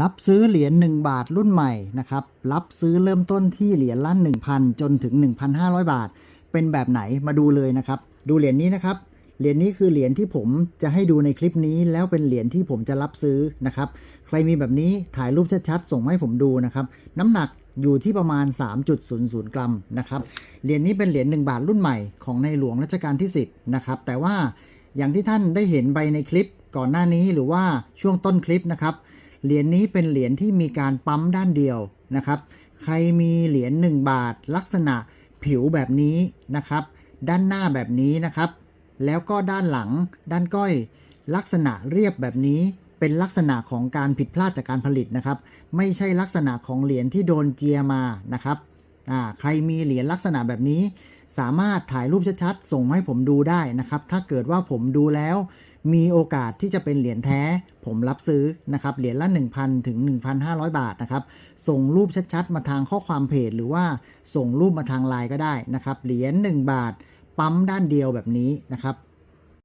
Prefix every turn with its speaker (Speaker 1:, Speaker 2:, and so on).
Speaker 1: รับซื้อเหรียญ1บาทรุ่นใหม่นะครับ รับซื้อเริ่มต้นที่เหรียญละ1,000 จนถึง 1,500 บาท เป็นแบบไหนมาดูเลยนะครับ ดูเหรียญนี้นะครับ เหรียญนี้คือเหรียญที่ผมจะให้ดูในคลิปนี้ แล้วเป็นเหรียญที่ผมจะรับซื้อนะครับ ใครมีแบบนี้ถ่ายรูปชัดๆ ส่งให้ผมดูนะครับ น้ำหนักอยู่ที่ประมาณ 3.00 กรัมนะครับ เหรียญนี้เป็นเหรียญ1บาทรุ่นใหม่ของในหลวงรัชกาลที่ 10 นะครับ แต่ว่าอย่างที่ท่านได้เห็นไปในคลิปก่อนหน้านี้หรือว่าช่วงต้นคลิปนะครับ เหรียญนี้เป็นเหรียญที่มีการปั๊มด้านเดียวนะครับ ใครมีเหรียญ1บาท ลักษณะผิวแบบนี้นะครับ ด้านหน้าแบบนี้นะครับ แล้วก็ด้านหลัง ด้านก้อย ลักษณะเรียบแบบนี้เป็นลักษณะของการผิดพลาดจากการผลิตนะครับ ไม่ใช่ลักษณะของเหรียญที่โดนเจียมานะครับ อ่าใครมีเหรียญลักษณะแบบนี้ สามารถถ่ายรูปชัดๆ ส่งให้ผมดูได้นะครับ ถ้าเกิดว่าผมดูแล้ว มีโอกาสที่จะเป็นเหรียญแท้ ผมรับซื้อนะครับ เหรียญละ 1,000 ถึง 1,500 บาทนะครับ ส่งรูปชัดๆ มาทางข้อความเพจ หรือว่าส่งรูปมาทางไลน์ก็ได้นะครับ เหรียญ1บาท ปั๊มด้านเดียวแบบนี้นะครับ